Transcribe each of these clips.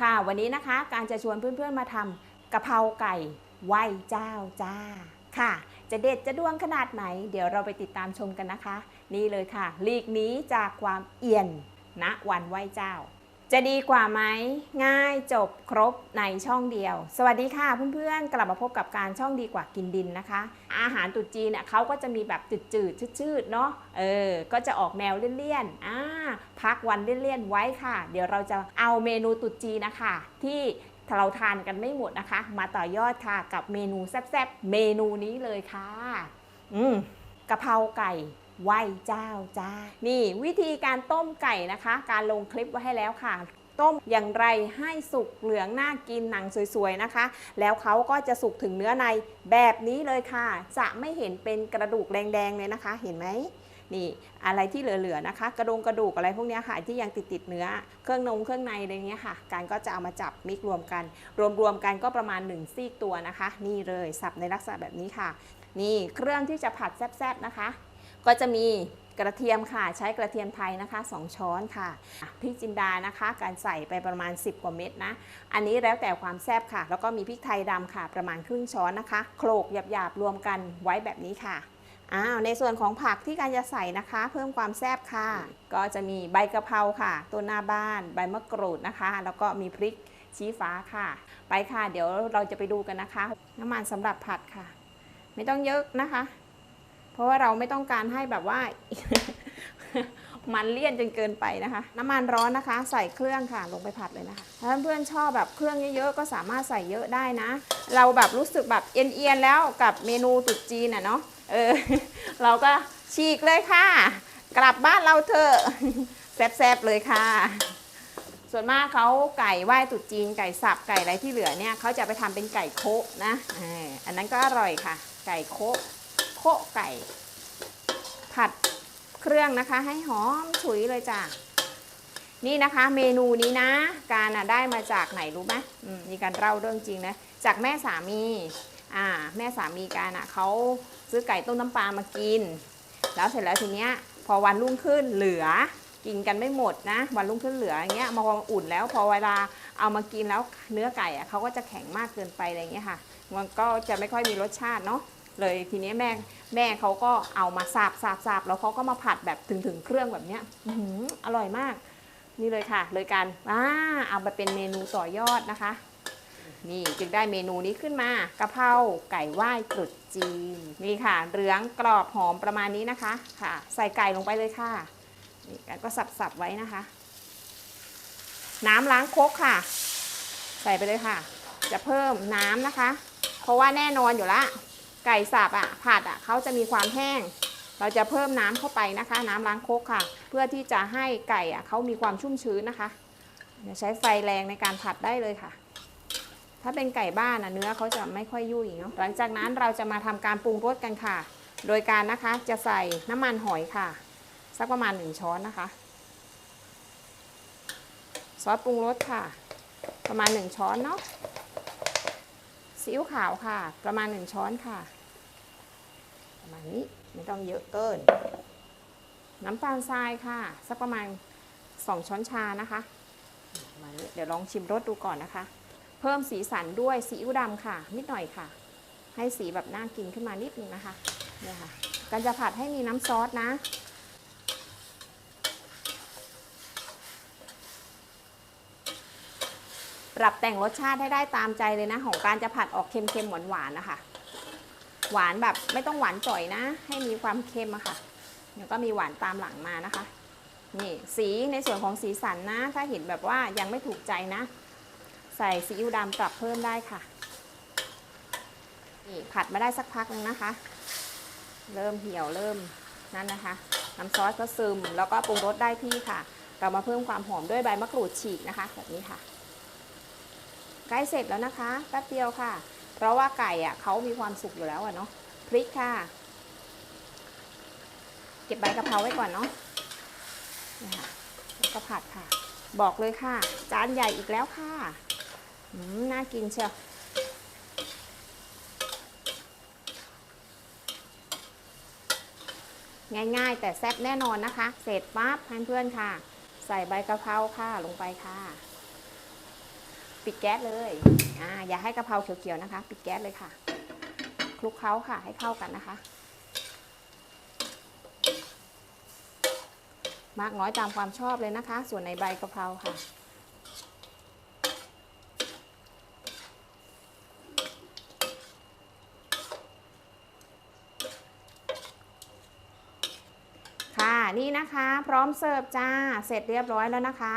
ค่ะ วันนี้นะคะการจะชวนเพื่อนๆมาทำกะเพราไก่ไหว้เจ้าจ้าค่ะ จะเด็ดจะดวงขนาดไหน เดี๋ยวเราไปติดตามชมกันนะคะ นี่เลยค่ะลีกนี้จากความเอียนณวันไหว้เจ้า จะดีกว่าไหมง่ายจบครบในช่องเดียว สวัสดีค่ะเพื่อนๆ กลับมาพบกับการช่องดีกว่ากินดินนะคะ อาหารตรุษจีนเนี่ยเขาก็จะมีแบบจืดๆชืดๆเนาะเออก็จะออกแนวเลี่ยนๆอ่าพักวันเลี่ยนๆไว้ค่ะ เดี๋ยวเราจะเอาเมนูตรุษจีนนะคะ ที่เราทานกันไม่หมดนะคะ มาต่อยอดค่ะกับเมนูแซ่บๆเมนูนี้เลยค่ะ อืมกะเพราไก่ ไหว้เจ้าจ้า นี่วิธีการต้มไก่นะคะ การลงคลิปไว้ให้แล้วค่ะ ต้มอย่างไรให้สุกเหลืองน่ากินหนังสวยๆนะคะ แล้วเขาก็จะสุกถึงเนื้อในแบบนี้เลยค่ะ จะไม่เห็นเป็นกระดูกแดงๆเลยนะคะ เห็นไหมนี่อะไรที่เหลือๆนะคะ กระดงกระดูกอะไรพวกนี้ค่ะที่ยังติดๆเนื้อเครื่องนงเครื่องในอะไรเงี้ยค่ะ การก็จะเอามาจับมิกรวมกัน รวมๆกันก็ประมาณ1ซีกตัวนะคะ นี่เลยสับในลักษณะแบบนี้ค่ะ นี่เครื่องที่จะผัดแซ่บๆนะคะ ก็จะมีกระเทียมค่ะใช้กระเทียมไทยนะคะ 2 ช้อนค่ะพริกจินดานะคะ การใส่ไปประมาณ 10 กว่าเม็ดนะ อันนี้แล้วแต่ความแซ่บค่ะ แล้วก็มีพริกไทยดำค่ะ ประมาณครึ่งช้อนนะคะ โขลกหยาบๆรวมกันไว้แบบนี้ค่ะอ้าวในส่วนของผักที่การจะใส่นะคะ เพิ่มความแซ่บค่ะ ก็จะมีใบกะเพราค่ะต้นหน้าบ้าน ใบมะกรูดนะคะ แล้วก็มีพริกชี้ฟ้าค่ะ ไปค่ะ เดี๋ยวเราจะไปดูกันนะคะ น้ำมันสำหรับผัดค่ะ ไม่ต้องเยอะนะคะ ราะว่าเราไม่ต้องการให้แบบว่า มันเลี่ยนจนเกินไปนะคะ น้ำมันร้อนนะคะ ใส่เครื่องค่ะลงไปผัดเลยนะคะถ้าเพื่อนๆชอบแบบเครื่องเยอะๆก็สามารถใส่เยอะได้นะ เราแบบรู้สึกแบบเอียนๆแล้วกับเมนูตรุษจีนอะเนาะเออ เราก็ฉีกเลยค่ะ กลับบ้านเราเถอะแซ่บๆเลยค่ะ ส่วนมากเขาไก่ไหว้ตรุษจีนไก่สับไก่อะไรที่เหลือเนี่ยเขาจะไปทำเป็นไก่โคะนะอออันนั้นก็อร่อยค่ะ ไก่โคะ โคะไก่ ผัดเครื่องนะคะ ให้หอมฉุยเลยจ้ะนี่นะคะเมนูนี้นะ การอะได้มาจากไหนรู้ไหมมมีการเล่าเรื่องจริงนะ จากแม่สามีอ่าแม่สามีการอะเขาซื้อไก่ต้มน้ำปลามากิน แล้วเสร็จแล้วทีเนี้ยพอวันรุ่งขึ้นเหลือกินกันไม่หมดนะ วันรุ่งขึ้นเหลืออย่างเงี้ยมาพออุ่นแล้วพอเวลาเอามากินแล้วเนื้อไก่อะเขาก็จะแข็งมากเกินไปอะไรเงี้ยค่ะ มันก็จะไม่ค่อยมีรสชาติเนาะ เลยทีนี้แม่แม่เขาก็เอามาสาบสาบสาบแล้วเขาก็มาผัดแบบถึงถึงเครื่องแบบเนี้ยออร่อยมาก นี่เลยค่ะ เลยการอ่าเอามาเป็นเมนูต่อยอดนะคะ นี่จึงได้เมนูนี้ขึ้นมากะเพราไก่ไหว้ตรุษจีนนี่ค่ะเหลืองกรอบหอมประมาณนี้นะคะค่ะ ใส่ไก่ลงไปเลยค่ะนี่กันก็สับๆไว้นะคะ น้ำล้างคกค่ะ ใส่ไปเลยค่ะ จะเพิ่มน้ำนะคะ เพราะว่าแน่นอนอยู่ละ ไก่สับอะผัดอะเขาจะมีความแห้ง เราจะเพิ่มน้ำเข้าไปนะคะ น้ำล้างคกค่ะ เพื่อที่จะให้ไก่อะเขามีความชุ่มชื้นนะคะอย่าใช้ไฟแรงในการผัดได้เลยค่ะ ถ้าเป็นไก่บ้านอะเนื้อเขาจะไม่ค่อยยุ่ยเนาะหลังจากนั้นเราจะมาทำการปรุงรสกันค่ะ โดยการนะคะจะใส่น้ำมันหอยค่ะ สักประมาณ 1 ช้อนนะคะ ซอสปรุงรสค่ะ ประมาณ 1 ช้อนเนาะ ซีอิ๊วขาวค่ะ ประมาณ 1 ช้อนค่ะ ประมาณนี้ไม่ต้องเยอะเกิน น้ำตาลทรายค่ะ สักประมาณ 2 ช้อนชานะคะมาเดี๋ยวลองชิมรสดูก่อนนะคะ เพิ่มสีสันด้วยซีอิ๊วดำค่ะ นิดหน่อยค่ะ ให้สีแบบน่ากินขึ้นมานิดนึงนะคะเนี่ยค่ะการจะผัดให้มีน้ำซอสนะ ปรับแต่งรสชาติให้ได้ตามใจเลยนะ ของการจะผัดออกเค็มๆหวานๆนะคะ หวานแบบไม่ต้องหวานจ่อยนะ ให้มีความเค็มอะค่ะเดี๋ยวก็มีหวานตามหลังมานะคะ นี่สีในส่วนของสีสันนะ ถ้าเห็นแบบว่ายังไม่ถูกใจนะ ใส่ซีอิ๊วดำปรับเพิ่มได้ค่ะนี่ผัดมาได้สักพักนึงนะคะ เริ่มเหี่ยวเริ่มนั่นนะคะน้ำซอสก็ซึมแล้วก็ปรุงรสได้ที่ค่ะ เรามาเพิ่มความหอมด้วยใบมะกรูดฉีกนะคะ แบบนี้ค่ะ ใกล้เสร็จแล้วนะคะแป๊บเดียวค่ะ เพราะว่าไก่อะเขามีความสุกอยู่แล้วอะเนาะพริกค่ะ เก็บใบกะเพราไว้ก่อนเนาะนี่ค่ะแล้วก็ผัดค่ะ บอกเลยค่ะ จานใหญ่อีกแล้วค่ะน่ากินเชียวง่ายๆ แต่แซ่บแน่นอนนะคะ เสร็จปั๊บเพื่อนๆค่ะ ใส่ใบกะเพราค่ะลงไปค่ะ ปิดแก๊สเลยอ่าอย่าให้กะเพราเขียวๆนะคะ ปิดแก๊สเลยค่ะ คลุกเคล้าค่ะ ให้เข้ากันนะคะ มากน้อยตามความชอบเลยนะคะ ส่วนในใบกะเพราค่ะค่ะนี่นะคะ พร้อมเสิร์ฟจ้า เสร็จเรียบร้อยแล้วนะคะ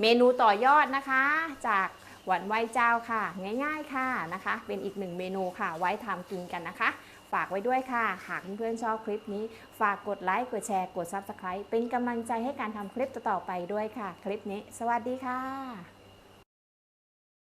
เมนูต่อยอดนะคะ จากหวานไหวเจ้าค่ะ ง่ายๆค่ะนะคะ เป็นอีกหนึ่งเมนูค่ะ ไว้ทำกินกันนะคะ ฝากไว้ด้วยค่ะ หากเพื่อนๆชอบคลิปนี้ ฝากกดไลค์กดแชร์กด Subscribe เป็นกำลังใจให้การทำคลิปต่อๆไปด้วยค่ะ คลิปนี้ สวัสดีค่ะ